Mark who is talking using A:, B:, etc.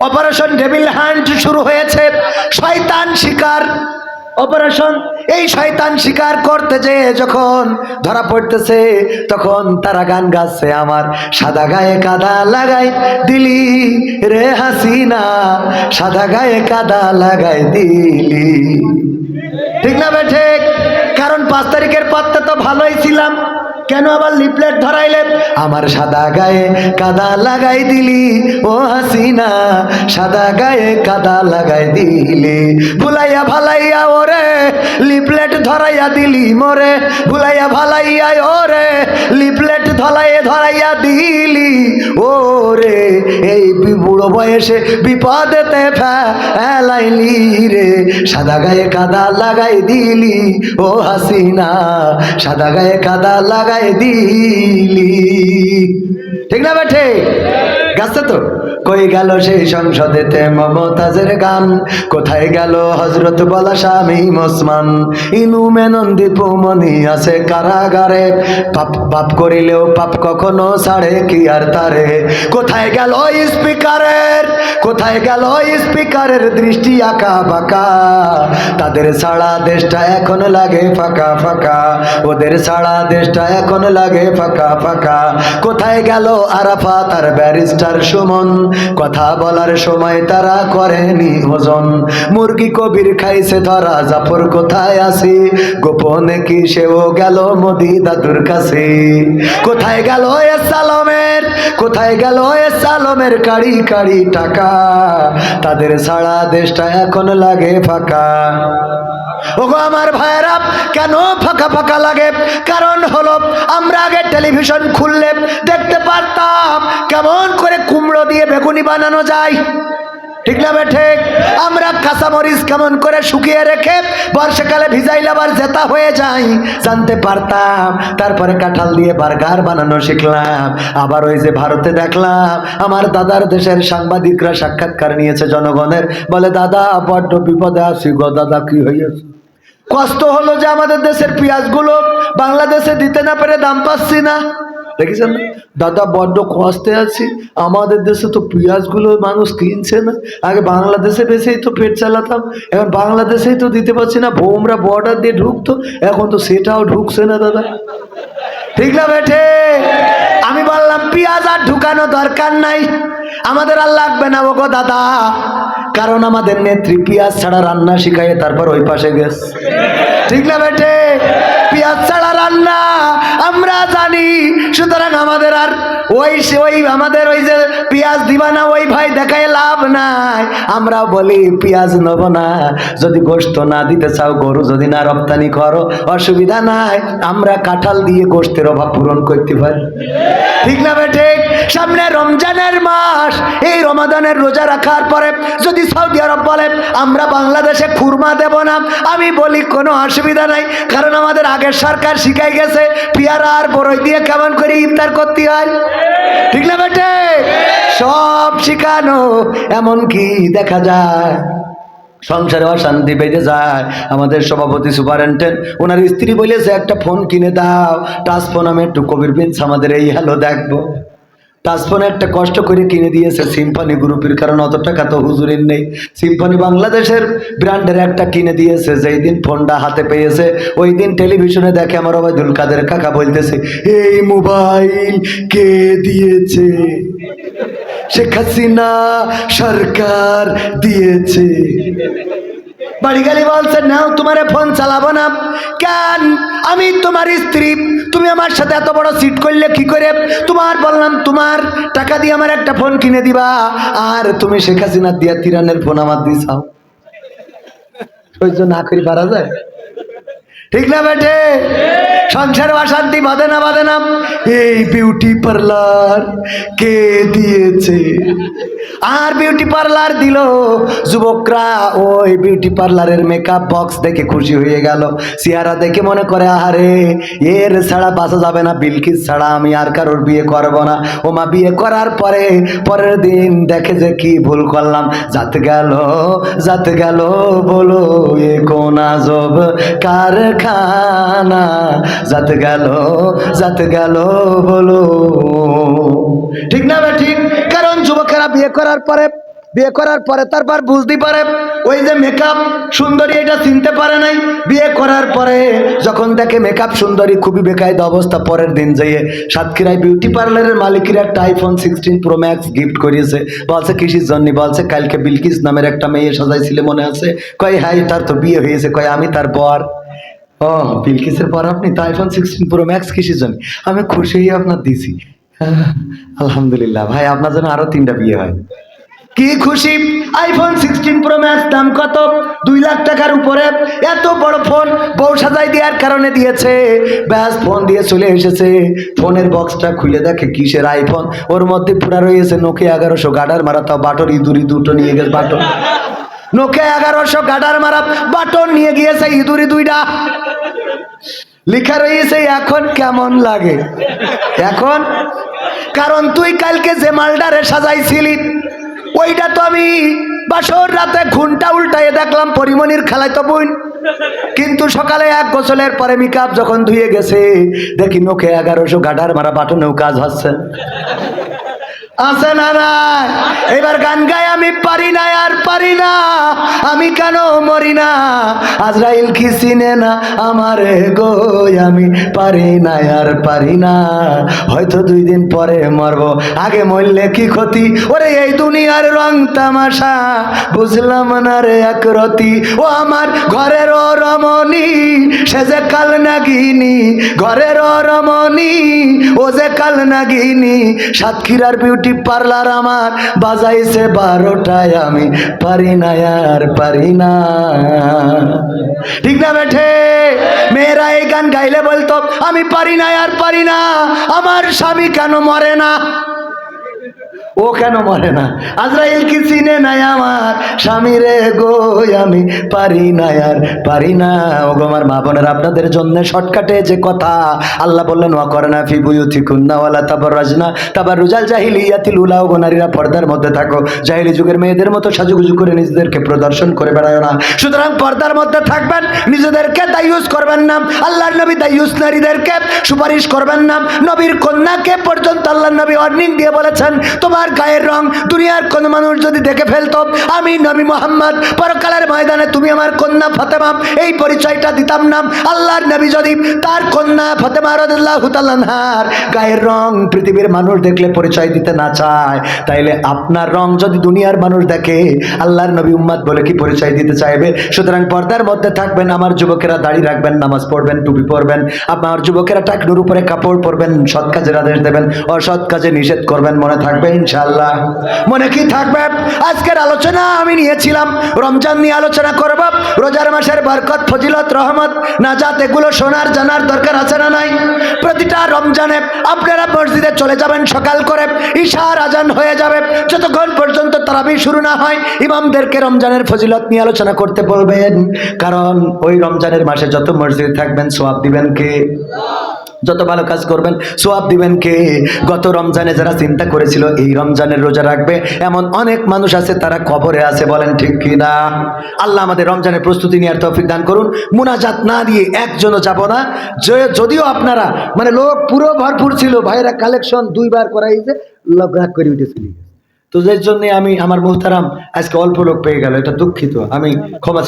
A: Operation devil hand শুরু হয়েছে। শয়তান শিকার। অপারেশন এই শয়তান শিকার করতে যে যখন ধরা পড়তেছে, তখন তারা গান গাচ্ছে, আমার সাদা গায়ে কাদা লাগাই দিলি রে হাসিনা, সাদা গায়ে কাদা লাগাই দিলি। ঠিক না ঠিক? কারণ পাঁচ তারিখের পথে তো ভালোই ছিলাম। কেন আবার লিপলেট ধরাইলেন আমার সাদা গায়ে কাদা লাগাই দিলি, ও হাসিনা। সাদা গায়ে কাদা লাগাই দিলি। ভুলাইয়া ভালাইয়া ওরে লিপলেট ধরাইয়া দিলি মোরে। ভুলাইয়া ভালাইয়া ওরে লিপলেট ধরাইয়া ধরাইয়া দিলি। ও রে এই বুড়ো বয়সে বিপদেতে ফেলাইলি রে। সাদা গায়ে কাদা লাগাই দিলি, ও হাসিনা। সাদা গায়ে কাদা লাগাই দিলি। ঠিক না বেঠে? গাছটা তো? কই গেল সেই সংসদেতে মমতাজের গান? কোথায় গেল হজরত বলা স্বামী মোসমান ইনু মেনন দীপুমণি আছে কারাগারে। পাপ পাপ করিলেও পাপ কখনো ছাড়ে, কি আর তারে? কোথায় গেল স্পিকারের? কোথায় গেল স্পিকারের দৃষ্টি আঁকা বাঁকা? তাদের সারা দেশটা এখন লাগে ফাঁকা ফাঁকা। ওদের সারা দেশটা এখন লাগে ফাঁকা ফাঁকা। কোথায় গেল আরাফা তার ব্যারিস্টার সুমন? কথা বলার সময় তারা করেনি ওজন মুরগি কবির খাইছে, ধরা জাফর কোথায় আছে? গোপনে কি সেও গেল মোদি দাদুর কাছে? কোথায় গেল এ সালমের, কোথায় গেল এ সালমের কাড়ি কাড়ি টাকা? তাদের সারা দেশটা এখন লাগে ফাঁকা। ওগো আমার ভাইয়েরা, কেন ফাঁকা ফাঁকা লাগে? কারণ হলো, আমরা আগে টেলিভিশন খুললে দেখতে পারতাম কেমন করে কুমড়ো দিয়ে বেগুনি বানানো যায়? ঠিক না ঠিক? আমরা কাঁচামরিচ কেমন করে শুকিয়ে রেখে বর্ষাকালে ভিজাইলে আবার জেতা হয়ে যাই। জানতে পারতাম, তারপরে কাঁঠাল দিয়ে বার্গার বানানো শিখলাম। আবার ওই যে ভারতে দেখলাম, আমার দাদার দেশের সাংবাদিকরা সাক্ষাৎকার নিয়েছে জনগণের। বলে, দাদা, বড্ড বিপদে আছি গো, দাদা, কি হয়েছে? কষ্ট হলো যে আমাদের দেশের পেঁয়াজগুলো বাংলাদেশে দিতে না পেরে দাম পাচ্ছি না। দেখেছেন? দাদা বড্ড কষ্টে আছি। আমাদের দেশে তো পেঁয়াজগুলো মানুষ কিনছে না। আগে বাংলাদেশে বেশিই তো পেট চালাতাম। এখন বাংলাদেশেই তো দিতে পারছি না। বোমরা বর্ডার দিয়ে ঢুকতো। এখন তো সেটাও ঢুকছে না, দাদা। ঠিক না, বেঠে? আমি বললাম, পেঁয়াজ আর ঢুকানো দরকার নাই। আমাদের আর লাগবে না, ওগো দাদা। কারণ আমাদের নেত্রী পেঁয়াজ ছাড়া রান্না শিখায় তারপর ওই পাশে গেছে। ঠিক না বেটে পেঁয়াজ ছাড়া রান্না আমরা জানি, সুতরাং আমাদের আর ওই ওই আমাদের ওই যে পেঁয়াজ দিবা না ওই ভাই দেখায় লাভ নাই। আমরা বলি, পেঁয়াজ নেব না। যদি গোস্ত না দিতে চাও, গরু যদি না রপ্তানি করো, অসুবিধা নাই। আমরা কাঁঠাল দিয়ে গোস্তের অভাব পূরণ করতে পারি। ঠিক না বেটে সামনে রমজানের মাস। এই রমাদানের রোজা রাখার পরে যদি সৌদি আরব বলে, আমরা বাংলাদেশে খুরমা দেব না। আমি বলি, কোনো অসুবিধা নাই। কারণ আমাদের আগের সরকার শিখাই গেছে পিয়ারা আর বরই দিয়ে কেমন করে ইফতার করতে হয়? ঠিক না বেটে? সব শিখানো এমন কি দেখা যায়। সংসারে অশান্তি পেতে যায়। আমাদের সভাপতি সুপারেন্টেন্ট, ওনার স্ত্রী বলেছে, একটা ফোন কিনে দাও। টাচ ফোন আমি একটু কবির বিনস আমাদের এই হ্যালো দেখব। টাচ ফোন একটা কষ্ট করে কিনে দিয়েছে সিম্ফনি গ্রুপের কারণ অত টাকা তো হুজুরের নেই। সিম্ফনি বাংলাদেশের ব্র্যান্ডের একটা কিনে দিয়েছে, যেই দিন ফোনটা হাতে পেয়েছে, ওই দিন টেলিভিশনে দেখে আমার ওবায়দুল কাদের কাকা বলতেছে, এই মোবাইল কে দিয়েছে? শেখ হাসিনা সরকার দিয়েছে। বাড়ি গালি বলছে, নাও তোমার ফোন চালাবো না। কেন? আমি তোমার স্ত্রী তুমি আমার সাথে এত বড় সিট করলে কি করে? তোমার বললাম, তোমার টাকা দিয়ে আমার একটা ফোন কিনে দিবা। আর তুমি শেখ হাসিনা দিয়া তিরানের ফোন আমার দিছাও সহ্য না করি, পারা যায়? ঠিক না বেটে? সংসার অশান্তি, বাঁধে না বাঁধে না। এই বিউটি পার্লার কে দিয়েছে? আর বিউটি পার্লার দিল। যুবকরা ওই বিউটি পার্লারের মেকআপ বক্স দেখে খুশি হয়ে গেল। চেহারা দেখে মনে করে, আহারে, এর ছাড়া বাঁচা যাবে না। বিলকিস ছাড়া আমি আর কারোর বিয়ে করব না। ও মা, বিয়ে করার পরে, পরের দিন দেখে যে কি ভুল করলাম। যাতে গেল যাতে গেল বলো, এ কোন আজব কারখানা। যাতে গেল যাতে গেল বলো। ঠিক না ঠিক? কারণ যুবকেরা বিয়ে করার পরে, বিয়ে করার পরে তারপর বুঝতে পারে, ওই যে মেকআপ সুন্দরী এটা চিনতে পারে নাই। বিয়ে করার পরে যখন দেখে মেকআপ সুন্দরী, খুবই বেকায়দা অবস্থা, পরের দিন যেয়ে সাতক্ষীরায় বিউটি পার্লারের মালিকের একটা iPhone sixteen pro max gift করিয়েছে। বলছে, কিসির জন্য? বলছে, কালকে বিলকিস নামের একটা মেয়ে সাজাইছিল মনে আছে? কয় হ্যাঁ তার তো বিয়ে হয়েছে। কয়, আমি তার বর। ও বিলকিসের পর আপনি তো আইফোন সিক্সটিন প্রো ম্যাক্স কিসের জন্য? আমি খুশি হয়ে আপনার দিছি। আলহামদুলিল্লাহ, ভাই, আপনার জন্য আরও তিনটা বিয়ে হয়। কি খুশি? আইফোন সিক্সটিন প্রো ম্যাক্স দাম কত? দুই লাখ টাকার উপরে। এত বড় ফোন বউ সাজাই দেওয়ার কারণে দিয়েছে। ব্যাস ফোন দিয়ে চলে এসেছে। ফোনের বক্সটা খুলে দেখে কিসের আইফোন ওর মধ্যে পুরা রয়েছে নোকে এগারোশো গাডার মারা, তাও বাটর ইঁদুরি দুটো নিয়ে গেছে বাটন। নোকে এগারোশো গাডার মারা, বাটন নিয়ে গিয়েছে ইঁদুরি দুইটা লেখা রয়েছে, এখন কেমন লাগে? এখন? কারণ তুই কালকে যে মালডারে সাজাইছিলি, ওইটা তো আমি বাসর রাতে ঘুমটা উল্টাইয়ে দেখলাম পরিমণির খেলায় তো কিন্তু সকালে এক গোসলের পরে মিকাপ যখন ধুয়ে গেছে, দেখি নোকে এগারোশো গাডার মারা বাটনেও কাজ হচ্ছে। আছে না না এবার গান গাই, আমি পারি না, আর পারি না। আমি কেন মরি না? আজরাইল কি চিনে না আমার গো? আমি পারি না, আর পারি না। হয়তো দুই দিন পরে মরবো। আগে মরলে কি ক্ষতি? ওরে, এই দুনিয়ার রং তামাশা। বুঝলাম না রে, এক রতি। ও আমার ঘরের রমণী, সে যে কাল নাগিনী। ঘরের রমণী, ও যে কাল নাগিনী। সাতক্ষীরার বিউটি পার্লার আমার বাজাইছে বারোটায়, আমি পারি না আর পারি না। ঠিক না বেঠে? মেয়েরা এই গান গাইলে বলতো, আমি পারি না আর পারি না, আমার স্বামী কেন মরে না? ও কেন মরে না? আজরাইল কি চিনে নাই আমার? স্বামী রে গো, আমি পারি না আর পারি না। ও গো আমার মা বোনের, আপনাদের জন্য শর্টকাটে যে কথা আল্লাহ বললেন, ওয়া করে না ফি বুয়ুথি কুন্না ওয়ালা তাবার রাজনা তাবার রুজাল জাহিলিয়াতিল উলা ও গো নারীরা পর্দার মধ্যে থাকো। জাহিলি যুগের মেয়েদের মতো সাজুগুজু করে নিজেদেরকে প্রদর্শন করে বেড়ায় না। সুতরাং পর্দার মধ্যে থাকবেন, নিজেদেরকে দায়ুস করবেন না। আল্লাহর নবী দায়ুস নারীদেরকে সুপারিশ করবেন না। নবীর কন্যাকে পর্যন্ত আল্লাহ নবী ওয়ার্নিং দিয়ে বলেছেন, তোমার গায়ের রং দুনিয়ার কোন মানুষ যদি দেখে ফেলতো, আমি নবী মোহাম্মদ, পরকালের ময়দানে তুমি আমার কন্যা ফতেমা, এই পরিচয়টা দিতাম না। আল্লাহর নবী যদি তার কন্যা ফতেমা রদুল্লাহ গায়ের রং পৃথিবীর মানুষ দেখলে পরিচয় দিতে না চায়, তাইলে আপনার রং যদি দুনিয়ার মানুষ দেখে, আল্লাহর নবী উম্মাদ বলে কি পরিচয় দিতে চাইবে? সুতরাং পর্দার মধ্যে থাকবেন, আমার যুবকেরা দাড়ি রাখবেন, নামাজ পড়বেন, টুপি পরবেন আমার যুবকেরা টাকনুর উপরে কাপড় পরবেন, সৎ কাজের আদেশ দেবেন, অসৎ কাজে নিষেধ করবেন, মনে থাকবে ইনশাল্লাহ মনে কি থাকবে? আজকের আলোচনা আমি নিয়েছিলাম। রমজান নিয়ে আলোচনা করব। রোজার মাসের বরকত, ফজিলত, রহমত, নাজাত, এগুলো শোনার, জানার দরকার আছে না নাই? প্রতিটা রমজানে আপনারা মসজিদে চলে যাবেন সকাল করে। ঈশার আজান হয়ে যাবে। যতক্ষণ পর্যন্ত তারাবি শুরু না হয়, ইমামদেরকে রমজানের ফজিলত নিয়ে আলোচনা করতে বলবেন। কারণ ওই রমজানের মাসে যত মসজিদে থাকবেন সোয়াব দিবেন কে? যত ভালো কাজ করবেন, সোয়াব দিবেন কে? গত রমজানে যারা চিন্তা করেছিল, এই রমজানের রোজা রাখবে, এমন অনেক মানুষ আছে, তারা কবরে আছে, বলেন ঠিক কি না? আল্লাহ আমাদের রমজানের প্রস্তুতি নেওয়ার তৌফিক দান করুন। মুনাজাত না দিয়ে একজনও যাব না। যে- যদিও আপনারা মানে লোক পুরো ভরপুর ছিল ভাইরা কালেকশন দুইবার করাইছে লোক রাগ করে উঠেছিল তো যার জন্য আমি, আমার মুহতারাম আজকে অল্প লোক পেয়ে গেল, এটা দুঃখিত, আমি ক্ষমা